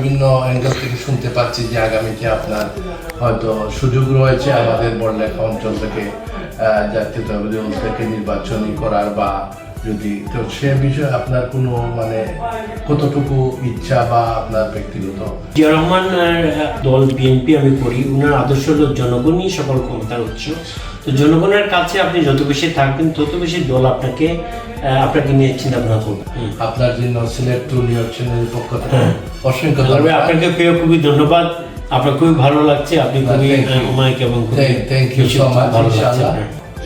বিভিন্ন অ্যাঙ্গেল থেকে শুনতে পাচ্ছি যে আগামীতে আপনার হয়তো সুযোগ রয়েছে আমাদের বড়লেখা অঞ্চল থেকে জাতীয় তহবিল থেকে নির্বাচনী করার বা যদি, তো সে বিষয়ে আপনার কোনো মানে কতটুকু ইচ্ছা বা আপনার ব্যক্তিগত? জিয়া রহমান দল বিএনপি আমি করি। উনার আদর্শ হলো জনগণই সকল ক্ষমতার উৎস। তো জনগণের কাছে আপনি যত বেশি থাকবেন, তত বেশি দল আপনাকে আপনাকে নিয়ে চিন্তা ভাবনা করবে। আপনার জন্য সিলেক্ট টু পক্ষ থেকে অসংখ্য তবে ধন্যবাদ। আপনাকে পেয়ে খুবই ধন্যবাদ। আপনার খুবই ভালো লাগছে আপনি খুবই অমায়িক এবং থ্যাংক ইউ সো মাচ ভালো লাগছে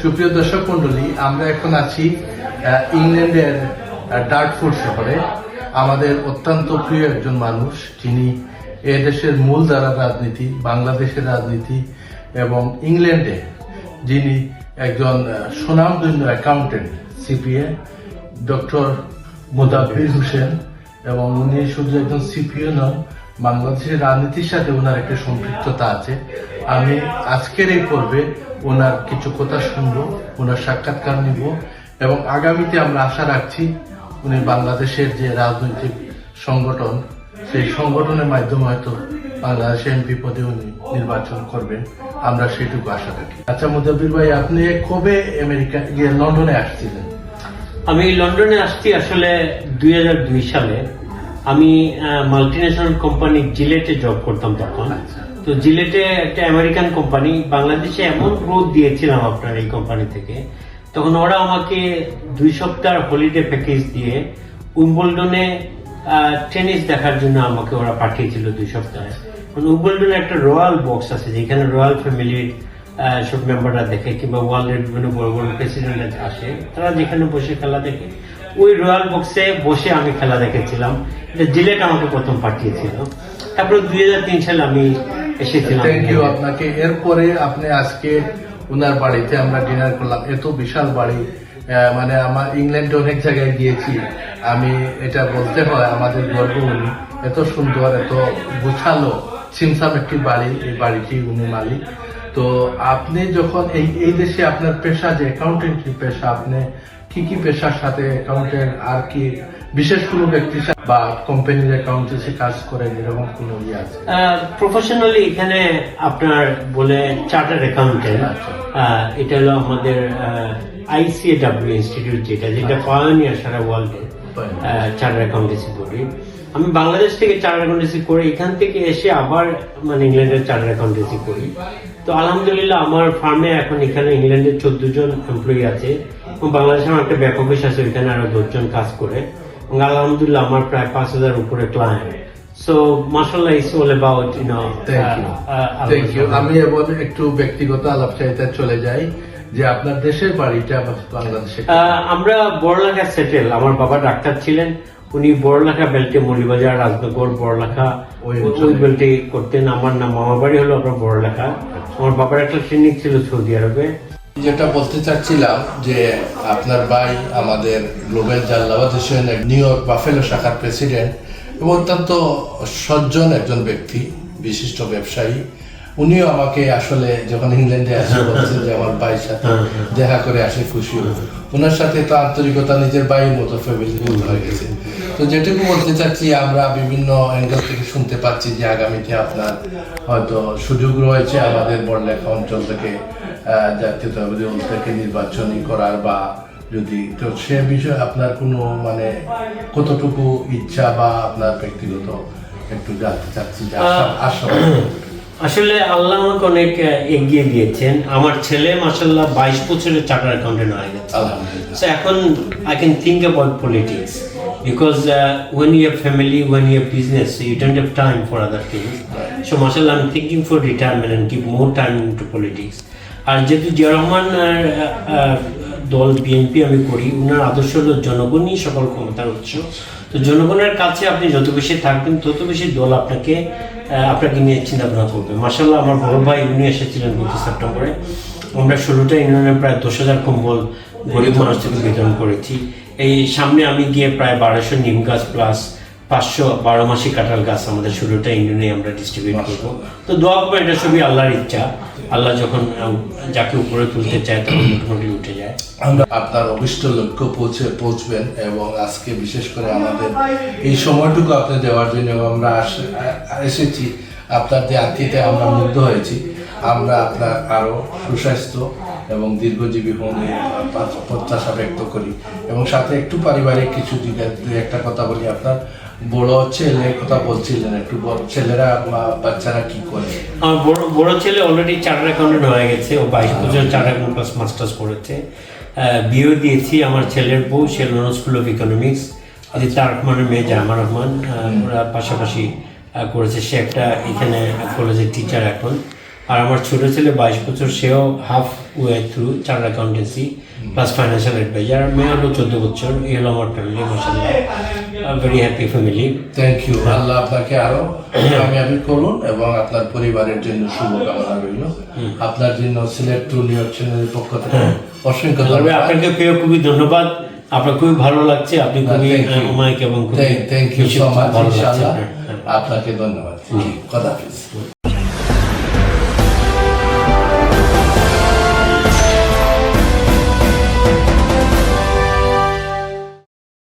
সুপ্রিয় দর্শক মণ্ডলী আমরা এখন আছি ইংল্যান্ডের ডার্টফোর্ড শহরে। আমাদের অত্যন্ত প্রিয় একজন মানুষ যিনি এ দেশের মূল ধারা রাজনীতি বাংলাদেশের রাজনীতি এবং ইংল্যান্ডে যিনি একজন সুনামধন্য accountant CPA doctor Modabbir Hossain এবং উনি শুধু একজন সিপিও নন, বাংলাদেশের রাজনীতির সাথে ওনার একটা সম্পৃক্ততা আছে। আমি আজকের এই পর্বে ওনার কিছু কথা শুনব ওনার সাক্ষাৎকার নিব, এবং আগামীতে আমরা আশা রাখছি উনি বাংলাদেশের যে রাজনৈতিক সংগঠন, সেই সংগঠনের মাধ্যমে হয়তো বাংলাদেশে এমপি পদে উনি নির্বাচন করবেন। আমরা সেটুকু আশা রাখি। আচ্ছা মুজাব্বির ভাই, আপনি কবে আমেরিকা গিয়ে লন্ডনে আসছিলেন? আমি লন্ডনে আসছি আসলে দুই হাজার দুই সালে। আমি মাল্টি ন্যাশনাল কোম্পানি জিলেটে জব করতাম তখন। আচ্ছা। তো জিলেটে একটা আমেরিকান কোম্পানি বাংলাদেশে এমন গ্রোথ দিয়েছিলাম আপনার এই কোম্পানি থেকে। তখন ওরা আমাকে দুই সপ্তাহ হলিডে প্যাকেজ দিয়ে উইম্বলডনে টেনিস দেখার জন্য আমাকে ওরা পাঠিয়েছিল দুই সপ্তাহে। উইম্বলডনে একটা রয়্যাল বক্স আছে যেখানে রয়্যাল ফ্যামিলির সব মেম্বাররা দেখে কিংবা ওয়ার্ল্ডের বিভিন্ন বড় বড় প্রেসিডেন্ট আসে তারা যেখানে বসে খেলা দেখে ওই রয়্যাল বক্সে বসে আমি খেলা দেখেছিলাম। এটা জিলেট আমাকে প্রথম পাঠিয়েছিল। তারপরে দুই সালে আমি এসেছিলাম থ্যাংক ইউ আপনাকে। এরপরে আপনি আজকে ওনার বাড়িতে আমরা ডিনার করলাম। এত বিশাল বাড়ি। মানে আমার ইংল্যান্ডে অনেক জায়গায় গিয়েছি। আমি এটা বলতে হয় আমাদের গর্ব উনি। এত সুন্দর এত গোছালো সিমসাম একটি বাড়ি এই বাড়িটি উনি মালিক। তো আপনি যখন এই এই দেশে আপনার পেশা যে অ্যাকাউন্টেন্সি পেশা আপনি কি কি পেশার সাথে অ্যাকাউন্টেন্ট আর কি বিশেষ কোনো ব্যক্তির সাথে বা কোম্পানির অ্যাকাউন্টেন্সি কাজ করেন এরকম কোনো ইয়ে আছে? প্রফেশনালি এখানে আপনার বলে চার্টার অ্যাকাউন্টেন্ট আচ্ছা। এটা হলো আমাদের আইসিএডাব্লিউ ইনস্টিটিউট যেটা যেটা পাওয়ানিয়ার সারা ওয়ার্ল্ডে চার্টার অ্যাকাউন্টেন্সি করি আমি বাংলাদেশ থেকে চার্টার অ্যাকাউন্টেন্সি করে এখান থেকে এসে আবার মানে ইংল্যান্ডের চার্টার অ্যাকাউন্টেন্সি করি। তো আলহামদুলিল্লাহ আমার ফার্মে এখন এখানে ইংল্যান্ডের চোদ্দ জন এমপ্লয়ি আছে এবং বাংলাদেশে আমার একটা ব্যাক অফিস আছে ওইখানে আরও দশজন কাজ করে। এবং আলহামদুলিল্লাহ আমার প্রায় পাঁচ হাজার উপরে client so all about you know thank you আমি এবার একটু ব্যক্তিগত চলে যাই যে আপনার দেশের বাড়িটা বাংলাদেশে আমরা বড়লেখা সেটেল আমার বাবা ডাক্তার ছিলেন উনি বড়লেখা বেল্টে মলিবাজার রাজনগর বড়লেখা ওই বেল্টে করতেন আমার নাম মামা বাড়ি হলো আপনার বড়লেখা। আমার বাবার একটা ক্লিনিক ছিল সৌদি আরবে। যেটা বলতে চাচ্ছিলাম যে আপনার ভাই আমাদের global Jallabad Hossain New York Buffalo শাখার প্রেসিডেন্ট এবং অত্যন্ত সজ্জন একজন ব্যক্তি, বিশিষ্ট ব্যবসায়ী। উনিও আমাকে আসলে যখন ইংল্যান্ডে আসে বলছেন যে আমার ভাইয়ের সাথে দেখা করে আসে খুশি ওনার সাথে তো আন্তরিকতা নিজের ভাইয়ের মতো ফ্যামিলির মতো হয়ে গেছে। তো যেটুকু বলতে চাচ্ছি আমরা বিভিন্ন অ্যাঙ্গেল থেকে শুনতে পাচ্ছি যে আগামীতে আপনার হয়তো সুযোগ রয়েছে আমাদের বড়লেখা অঞ্চল থেকে আহ, জাতীয় তহবিল থেকে নির্বাচনী করার বা যদি তো সে বিষয়ে আপনার কোনো মানে কতটুকু ইচ্ছা বা আপনার ব্যক্তিগত একটু জানতে চাচ্ছি যে আশা আসলে আল্লাহ আমাকে অনেক এগিয়ে দিয়েছেন। আমার ছেলে মাসাল্লাহ বাইশ বছরের চাকরি অ্যাকাউন্টেন্ট হয়ে গেছে। এখন I can think about politics because when your family when your business you don't have time for other things so মাসাল্লাহ আমি thinking for retirement and more time to politics আর যেহেতু জিয়ারহমান দল বিএনপি আমি করি ওনার আদর্শ হল জনগণই সকল ক্ষমতার উৎস। তো জনগণের কাছে আপনি যত বেশি থাকবেন তত বেশি দল আপনাকে আপনাকে নিয়ে চিন্তা ভাবনা করবে। মাসাল্লাহ আমার বড় ভাই উনি এসেছিলেন গত সেপ্টেম্বরে। আমরা ষোলোটা ইউনিয়নে প্রায় দশ হাজার কম্বল গরিব মানুষদের বিতরণ করেছি। এই সামনে আমি গিয়ে প্রায় বারোশো নিম গাছ প্লাস পাঁচশো বারো মাসি কাঁঠাল গাছ আমাদের ষোলোটা ইউনিয়নে আমরা ডিস্ট্রিবিউট করব। তো দোয়া করব এটা সবই আল্লাহর ইচ্ছা। আল্লাহ যখন যাকে উপরে তুলতে চায় তখন মোটামুটি উঠে যায়। আমরা আপনার অভিষ্ট লক্ষ্য পৌঁছে পৌঁছবেন এবং আজকে বিশেষ করে আমাদের এই সময়টুকু আপনি দেওয়ার জন্য আমরা এসেছি আপনার যে আত্মীয়তায় আমরা মুগ্ধ হয়েছি আমরা আপনার আরও সুস্বাস্থ্য এবং দীর্ঘজীবী হন প্রত্যাশা ব্যক্ত করি এবং সাথে একটু পারিবারিক কিছু দিকে একটা কথা বলি আপনার। বড় ছেলে কথা বলছিলেন, একটু বড় ছেলেরা বাচ্চারা কি করে? আমার বড় বড় ছেলে অলরেডি চার্টার অ্যাকাউন্টেন্ট হয়ে গেছে, ও বাইশ বছর চার্টার অ্যাকাউন্ট প্লাস মাস্টার্স করেছে বিয়েও দিয়েছি আমার ছেলের বউ, সে লন্ডন স্কুল অফ ইকোনমিক্স যে তার রহমানের মেয়ে জামা রহমান ওরা পাশাপাশি করেছে। সে একটা এখানে কলেজের টিচার এখন। আর আমার ছোট ছেলে বাইশ বছর সেও half way through charter accountancy plus financial adviser আর মেয়ে হলো চোদ্দ বছর এই হলো আমার ফ্যামিলি মাসাল্লাহ very happy family thank you আল্লাহ আপনাকে আরও কামিয়াবি করুন এবং আপনার পরিবারের জন্য শুভকামনা রইল। আপনার জন্য সিলেট টু নিউ ইয়র্ক চ্যানেলের পক্ষ থেকে অসংখ্য তবে ধন্যবাদ। আপনাকে পেয়ে খুবই ধন্যবাদ। আপনার খুবই ভালো লাগছে আপনি খুবই thank you. অমায়িক এবং খুবই থ্যাংক ইউ সো মাচ ইনশাআল্লাহ। হ্যাঁ। আপনাকে ধন্যবাদ। কথা